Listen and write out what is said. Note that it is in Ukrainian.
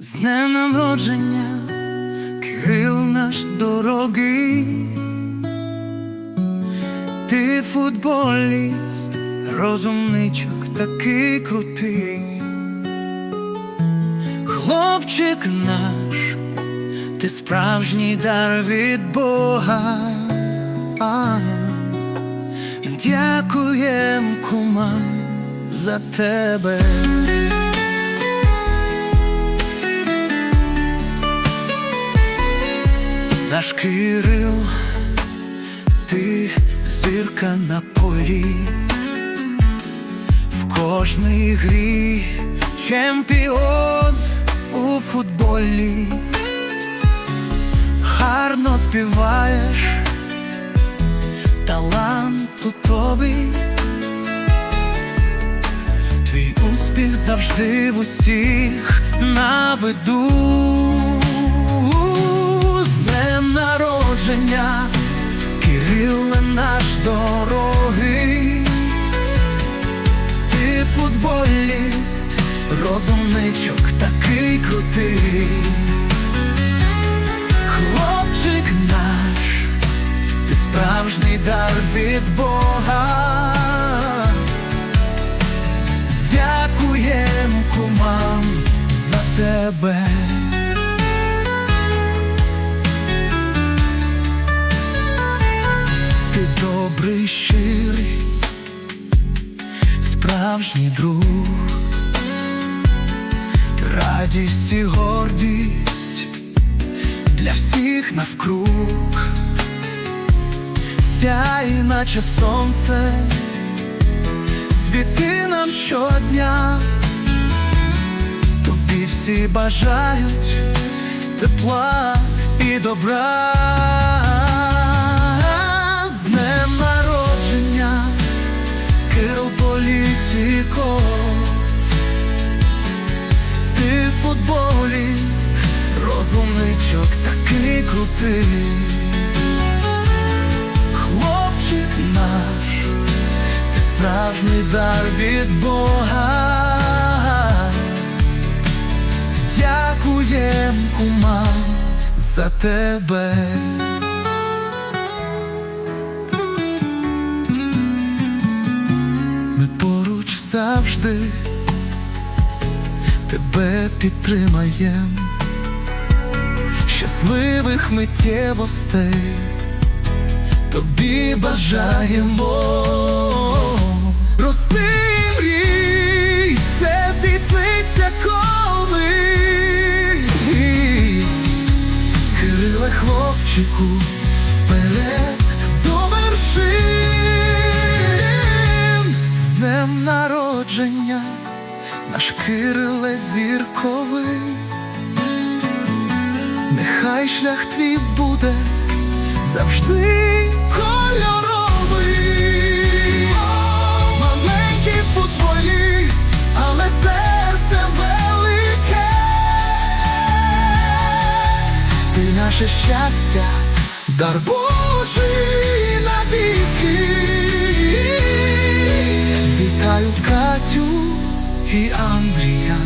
З днем народження, Кирил наш дорогий, ти футболіст, розумничок такий крутий, хлопчик наш, ти справжній дар від Бога. Дякуєм, кума, за тебе. Наш Кирил, ти зірка на полі, в кожній грі чемпіон у футболі, гарно співаєш, талант у тобі, твій успіх завжди в усіх на виду. Кириле наш дорогий, ти футболіст, розумничок такий крутий, хлопчик наш, ти справжній дар від Бога. Дякуєм кумам за тебе. Добрий, щирий, справжній друг, радість і гордість для всіх навкруг, сяй, наче сонце, світи нам щодня, тобі всі бажають тепла і добра. Футболіст, розумничок такий крутий, хлопчик наш, ти справжній дар від Бога. Дякуєм, кумам, за тебе. Поруч завжди тебе підтримаєм, щасливих миттєвостей тобі бажаємо. Рости мрій, все здійсниться коли. Кириле хлопчику, вперед до вершин з днем народження, наш Кириле зірковий, нехай шлях твій буде завжди кольоровий. Маленький футболіст, але серце велике. Ти наше щастя, дар Божий навіки. Вітаю Катю і Андрія.